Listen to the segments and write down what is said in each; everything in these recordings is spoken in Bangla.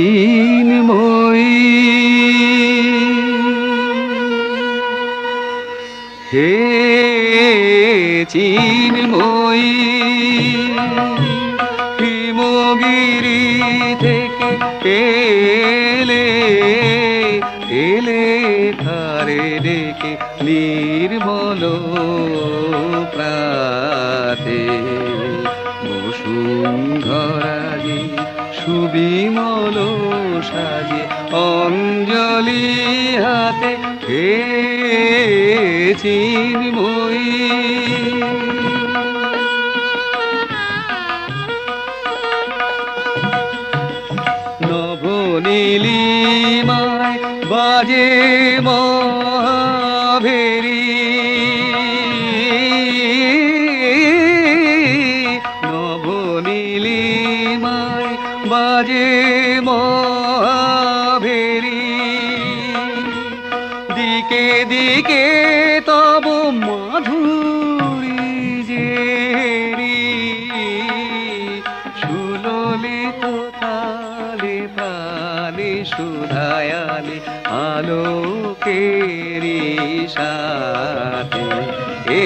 চিন্ময়ী হে চিন্ময়ী হিমগিরি থেকে এলে ধারে ডেকে নির্মল প্রাতে বসুন্ধরাজে সুবিমল সাজে অঞ্জলি হাতে হে চিন্ময়ী নবনীলিমায় বাজে মহাভেরি। নবনীলিমায় বাজে মহাভেরি। দিকে দিকে তব মাধুরী যে সুললিত তালে সুধায়ালে আলোকেরি সাথে এ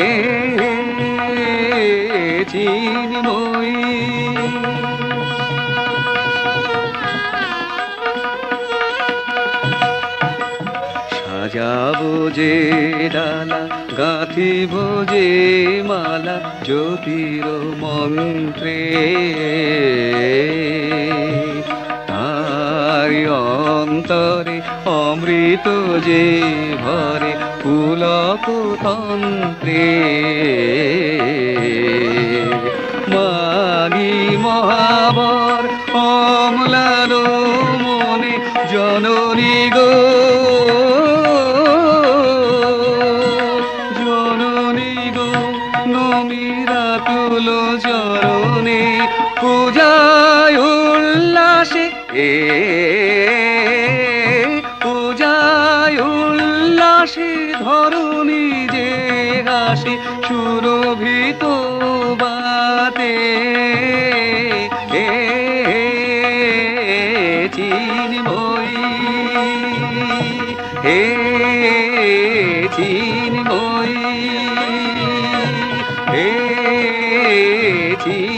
সাজাবো যে ডালা গাঁথিব যে মালা জ্যোতির মন্ত্রে অমৃত যে ভরে পুলক তন্ত্রে। মাগি মহাবর অমলার মনে জননী গো। জননী গো, নমিরা তুল চরণে, পূজায় উল্লাসে এ হাসি ধরুনি যে হাসি সুরভিত বাতে Hey, hey, hey, hey. হে চিন